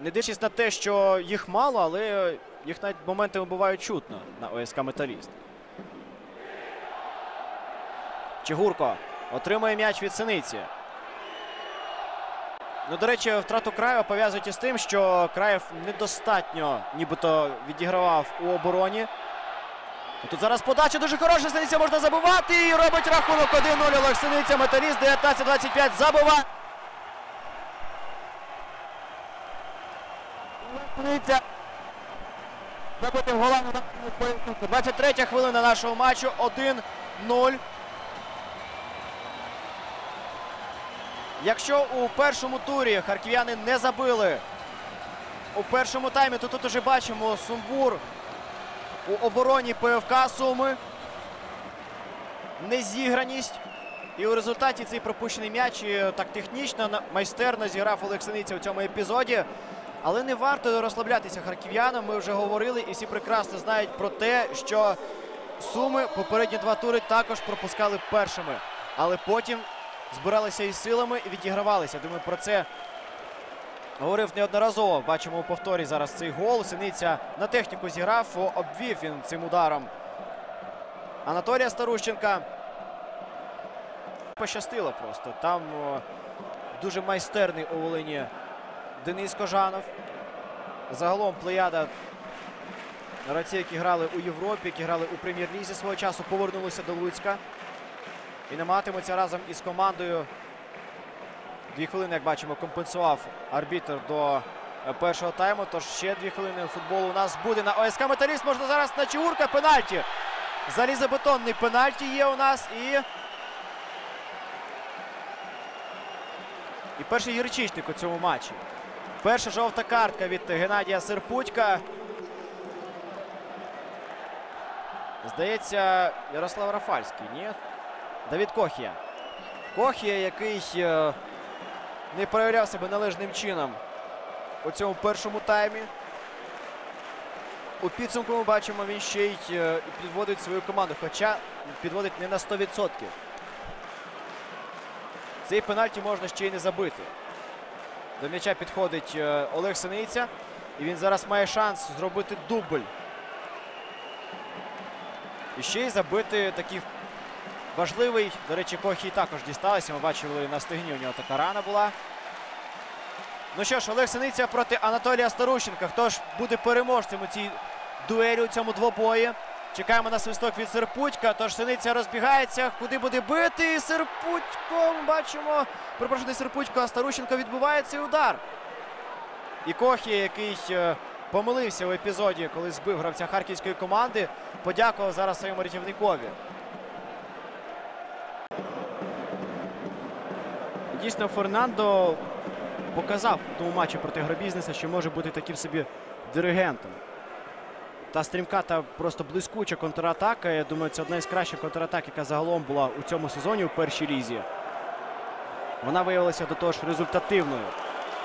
Не дивлячись на те, що їх мало, але їх навіть моментами бувають чутно на ОСК Металіст. Чигурко отримує м'яч від синиці. Ну, до речі, втрату краю пов'язують із тим, що Краєв недостатньо нібито відігравав у обороні. Тут зараз подача дуже хороша. Синиця можна забивати. І робить рахунок 1-0. Олег Синиця, металіст 19-25 забиває. Синиця. Забитим голами на поєдинку. 23 хвилина нашого матчу. 1-0. Якщо у першому турі харків'яни не забили у першому таймі, то тут уже бачимо сумбур у обороні ПФК Суми. Незіграність. І у результаті цей пропущений м'яч так технічно майстерно зіграв Олег Синиця у цьому епізоді. Але не варто розслаблятися харків'янам. Ми вже говорили і всі прекрасно знають про те, що Суми попередні два тури також пропускали першими. Але потім збиралися із силами і відігравалися. Думаю, про це говорив неодноразово. Бачимо у повторі зараз цей гол. Синиця на техніку зіграв, обвів він цим ударом. Анатолія Старущенка. Пощастило просто. Там дуже майстерний у Волині Денис Кожанов. Загалом плеяда гравців, які грали у Європі, які грали у прем'єр-лізі свого часу, повернулися до Луцька. І намагатимуться разом із командою. Дві хвилини, як бачимо, компенсував арбітр до е, першого тайму. Тож ще дві хвилини футболу у нас буде на ОСК Металіст. Можна зараз на Чигурка пенальті. Залізобетонний пенальті є у нас. І. І перший гірчичник у цьому матчі. Перша жовта картка від Геннадія Серпутька. Здається, Ярослав Рафальський, ні? Давід Кохія. Кохія, який е, не проявляв себе належним чином у цьому першому таймі. У підсумку ми бачимо, він ще й е, підводить свою команду, хоча підводить не на 100%. Цей пенальті можна ще й не забити. До м'яча підходить е, Олег Синиця. І він зараз має шанс зробити дубль. І ще й забити такий важливий. До речі, Кохі також дісталося. Ми бачили на стегні у нього така рана була. Ну що ж, Олег Синиця проти Анатолія Старущенка. Хто ж буде переможцем у цій дуелі у цьому двобої? Чекаємо на свисток від Серпутька. Тож Синиця розбігається. Куди буде бити? Серпутько. Бачимо. Перепрошую, не Серпутько, а Старущенко відбуває цей удар. І Кохі, який е, помилився у епізоді, коли збив гравця харківської команди, подякував зараз своєму рятівникові. Дійсно, Фернандо показав у тому матчі проти гробізнеса, що може бути таким собі диригентом. Та стрімка та просто блискуча контратака. Я думаю, це одна із кращих контратак, яка загалом була у цьому сезоні у першій лізі. Вона виявилася до того ж результативною.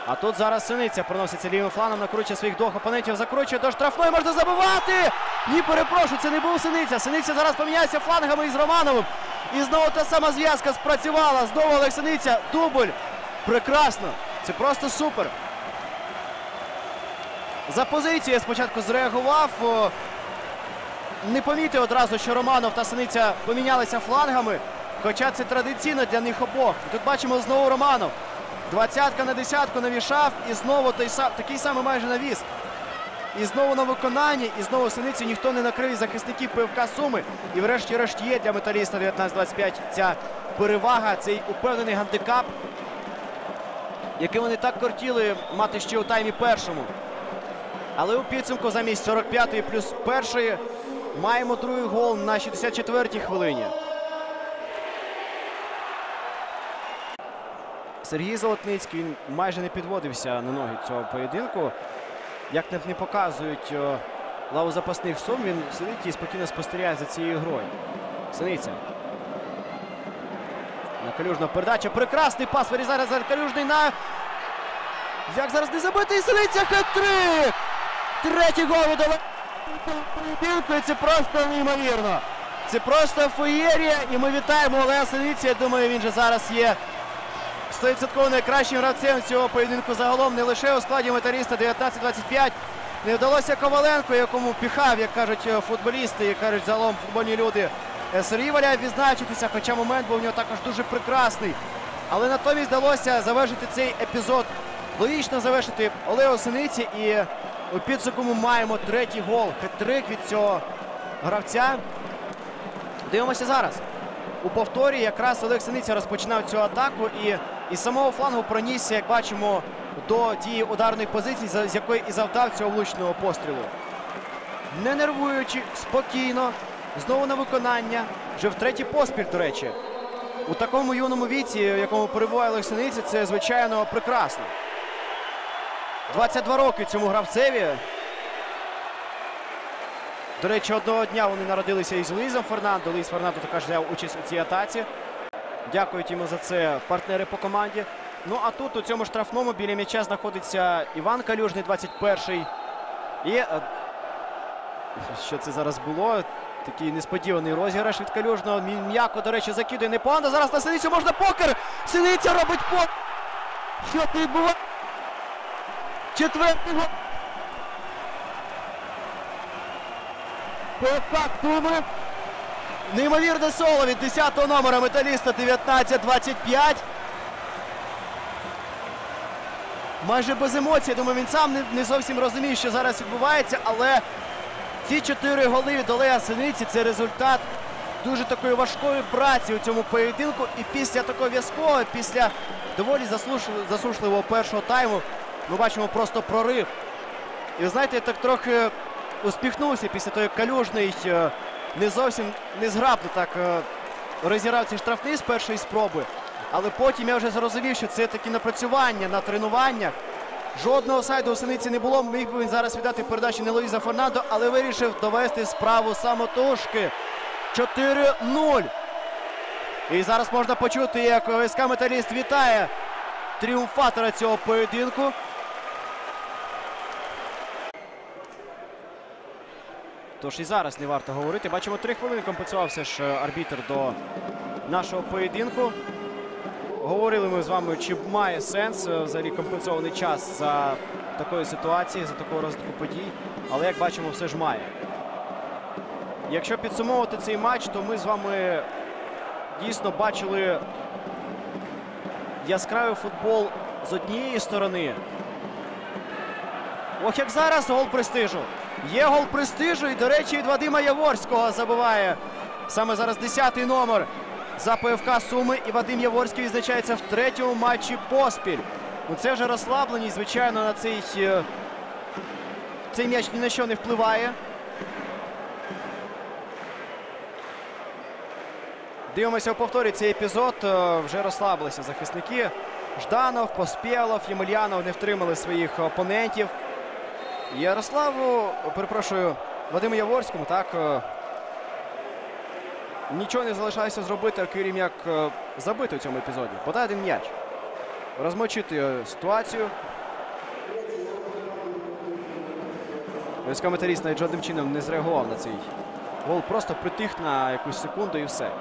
А тут зараз синиця проноситься лівим фланом, накручує своїх двох опонентів, закручує до штрафної, можна забивати! Ні, перепрошую, це не був синиця. Синиця зараз поміняється флангами із Романовим. І знову та сама зв'язка спрацювала. Знову Олег. Дубль. Прекрасно. Це просто супер. За позицією я спочатку зреагував. Не помітив одразу, що Романов та Синиця помінялися флангами. Хоча це традиційно для них обох. Тут бачимо знову Романов. Двадцятка на десятку навішав і знову той сам, такий самий майже навіс. І знову на виконанні, і знову синиці ніхто не накрив захисників ПФК Суми. І врешті-решт є для металіста 19-25 ця перевага, цей упевнений гандикап, який вони так кортіли мати ще у таймі першому. Але у підсумку замість 45-ї плюс першої маємо другий гол на 64-й хвилині. Сергій Золотницький він майже не підводився на ноги цього поєдинку. Як не, показують лаву запасних сум, він сидить і спокійно спостерігає за цією грою. Синиця. На Калюжна передача. Прекрасний пас. Вирізає зараз Калюжний на. Як зараз не забити і Синиця хет-трик! Третій гол від Це просто неймовірно. Це просто феєрія. І ми вітаємо Олега Синиця. Я думаю, він же зараз є 100% найкращим гравцем цього поєдинку загалом не лише у складі металіста 19-25. Не вдалося Коваленко, якому піхав, як кажуть е, футболісти, як кажуть загалом футбольні люди. е, Сергій відзначитися, хоча момент був у нього також дуже прекрасний. Але натомість вдалося завершити цей епізод. Логічно завершити Олео Синиці і у підсумку ми маємо третій гол. Хет-трик від цього гравця. Дивимося зараз. У повторі якраз Олег Синиця розпочинав цю атаку і із самого флангу пронісся, як бачимо, до тієї ударної позиції, з якої і завдав цього влучного пострілу. Не нервуючи, спокійно, знову на виконання. Вже втретій поспіль, до речі. У такому юному віці, в якому перебуває Олег Синиця, це звичайно прекрасно. 22 роки цьому гравцеві. До речі, одного дня вони народилися із Луїзом Фернандо. Луїз Фернандо також взяв участь у цій атаці. Дякують йому за це партнери по команді. Ну а тут у цьому штрафному біля м'яча знаходиться Іван Калюжний, 21-й. І е, що це зараз було? Такий несподіваний розіграш від Калюжного. М'яко, до речі, закидує непогано. Зараз на Синицю можна покер. Синиця робить покер. Що ти відбувається? Четвертий гол. ПФК Туми. Неймовірне соло від 10-го номера металіста 19-25. Майже без емоцій. Думаю, він сам не, не зовсім розуміє, що зараз відбувається, але ці чотири голи від Олега Синиці це результат дуже такої важкої праці у цьому поєдинку. І після такого в'язкового, після доволі засушливого першого тайму, ми бачимо просто прорив. І знаєте, я так трохи успіхнувся після того, як калюжний е, не зовсім незграбно так е, розіграв цей штрафний з першої спроби. Але потім я вже зрозумів, що це такі напрацювання на тренуваннях. Жодного сайду у Синиці не було. Міг би він зараз віддати передачу не Луїза Фернандо, але вирішив довести справу самотужки. 4-0. І зараз можна почути, як ОСК Металіст вітає тріумфатора цього поєдинку. Тож і зараз не варто говорити. Бачимо, три хвилини компенсувався ж е, арбітр до нашого поєдинку. Говорили ми з вами, чи має сенс е, взагалі компенсований час за такої ситуації, за такого розвитку подій. Але як бачимо, все ж має. Якщо підсумовувати цей матч, то ми з вами дійсно бачили яскравий футбол з однієї сторони. Ох, як зараз гол престижу. Є гол престижу, і, до речі, від Вадима Яворського забиває саме зараз 10-й номер за ПФК Суми. І Вадим Яворський відзначається в третьому матчі поспіль. Ну, це вже розслабленість, звичайно, на цей, е, цей м'яч ні на що не впливає. Дивимося у повторі цей епізод. Е, Вже розслабилися захисники. Жданов, Поспєлов, Ємельянов не втримали своїх опонентів. Ярославу, перепрошую, Вадиму Яворському, так. е, Нічого не залишається зробити, окрім як е, забити у цьому епізоді. Подай один м'яч. Розмочити е, ситуацію. ОСК Металіст навіть жодним чином не зреагував на цей гол. Просто притих на якусь секунду і все.